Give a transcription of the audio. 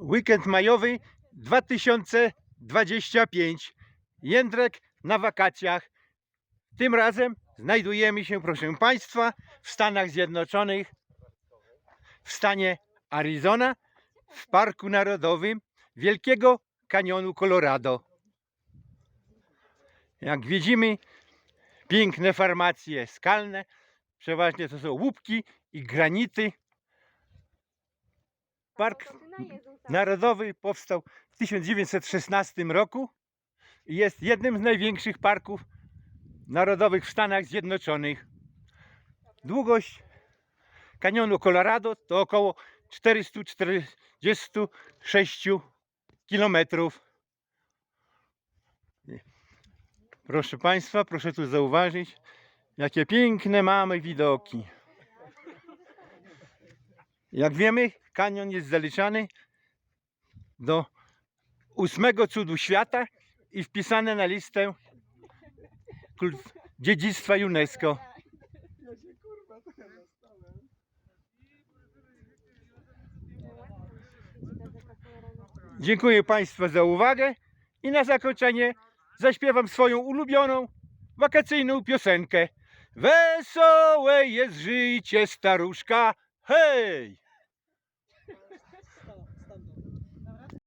Weekend majowy 2025. Jędrek na wakacjach. Tym razem znajdujemy się, proszę Państwa, w Stanach Zjednoczonych, w stanie Arizona, w Parku Narodowym Wielkiego Kanionu Colorado. Jak widzimy, piękne formacje skalne, przeważnie to są łupki i granity. Park Narodowy powstał w 1916 roku i jest jednym z największych parków narodowych w Stanach Zjednoczonych. Długość kanionu Colorado to około 446 km. Proszę Państwa, proszę tu zauważyć, jakie piękne mamy widoki. Jak wiemy, kanion jest zaliczany do ósmego cudu świata i wpisany na listę dziedzictwa UNESCO. Dziękuję Państwu za uwagę i na zakończenie zaśpiewam swoją ulubioną wakacyjną piosenkę. Wesołe jest życie staruszka, hej!